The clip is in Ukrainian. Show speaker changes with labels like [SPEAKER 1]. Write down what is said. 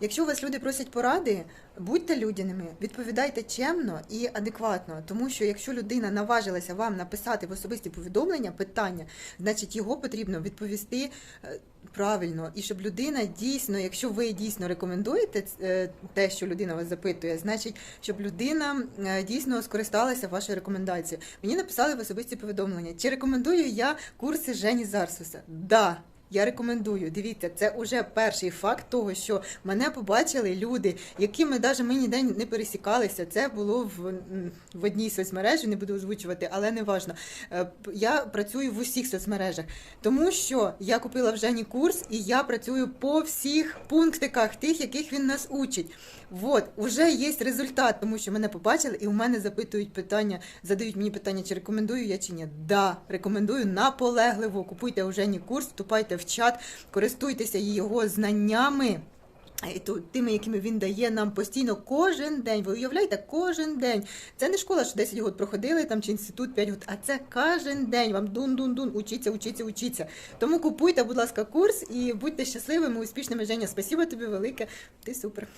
[SPEAKER 1] Якщо у вас люди просять поради, будьте людяними, відповідайте чемно і адекватно. Тому що якщо людина наважилася вам написати в особисті повідомлення питання, значить його потрібно відповісти е, правильно. І щоб людина дійсно, якщо ви дійсно рекомендуєте е, те, що людина вас запитує, значить, щоб людина е, дійсно скористалася вашою рекомендацією. Мені написали в особисті повідомлення, чи рекомендую я курси Жені Зарсуса? Да. Я рекомендую. Дивіться, це вже перший факт того, що мене побачили люди, якими навіть ми ніде не пересікалися. Це було в, в одній соцмережі, не буду озвучувати, але не важно. Е, Я працюю в усіх соцмережах, тому що я купила в Жені курс і я працюю по всіх пунктиках, тих, яких він нас учить. Вот, уже є результат, тому що мене побачили, і у мене запитують питання, задають мені питання, чи рекомендую я чи ні. Да, рекомендую наполегливо. Купуйте у Жені курс, вступайте в чат, користуйтеся його знаннями. І тими, якими він дає нам постійно кожен день. Ви уявляєте, кожен день. Це не школа, що 10 років проходили там чи інститут 5 років, а це кожен день. Вам дун-дун-дун, учіться, учіться, учіться. Тому купуйте, будь ласка, курс і будьте щасливими, успішними. Женя, спасибо тобі велике. Ти супер.